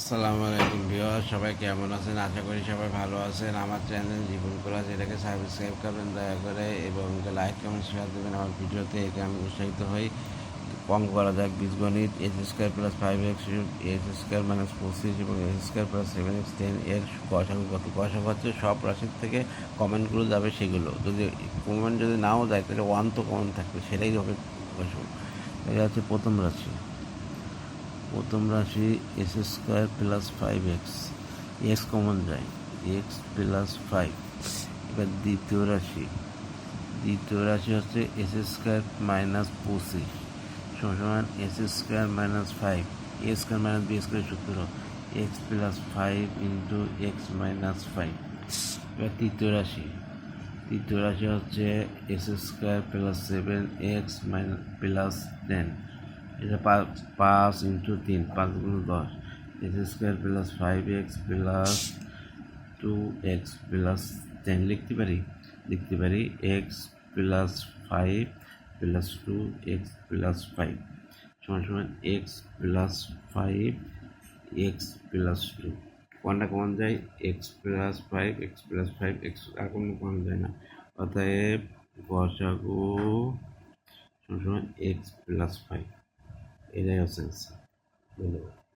আসসালামু আলাইকুম ভিউয়ার সবাই কেমন আছেন? আশা করি সবাই ভালো আছেন। আমার চ্যানেল জীবন করা যেটাকে সাবস্ক্রাইব করবেন, দয়া করে, এবং লাইক, কমেন্ট শেয়ার দেবেন। আমার ভিডিওতে এতে আমি উৎসাহিত হই। অঙ্ক করা যাক, বীজগণিত x square plus five x x square minus পঁচিশ এবং x square plus seven x ten এর গসাগু কত গসাগু হচ্ছে সব রাশির থেকে কমেন্টগুলো যাবে সেগুলো। যদি কমেন্ট যদি নাও যায়, তাহলে ওয়ান তো কমেন্ট থাকবে, সেটাই হবে গসাগু এটা হচ্ছে প্রথম রাশি। প্রথম রাশি x square plus five x x common যায় এক্স প্লাস ফাইভ এবার দ্বিতীয় রাশি দ্বিতীয় রাশি হচ্ছে এস স্কোয়ার মাইনাস পঁচিশ, সমান x square minus five A square minus B square সূত্র x plus five into x minus five এবার তৃতীয় রাশি তৃতীয় রাশি হচ্ছে x square plus seven x minus plus ten এটা পাঁচ পাঁচ ইন্টু তিন পাঁচ গুণ দশ x square plus five x plus two x plus ten লিখতে পারি? লিখতে পারি x plus five plus two x plus five সমান সমান x plus five x plus two কোনটা কমন যায়? X plus five x plus five x আর কোনো common যায় না। অতএব গসাগু সমান সমান x plus five ele é o ausência do.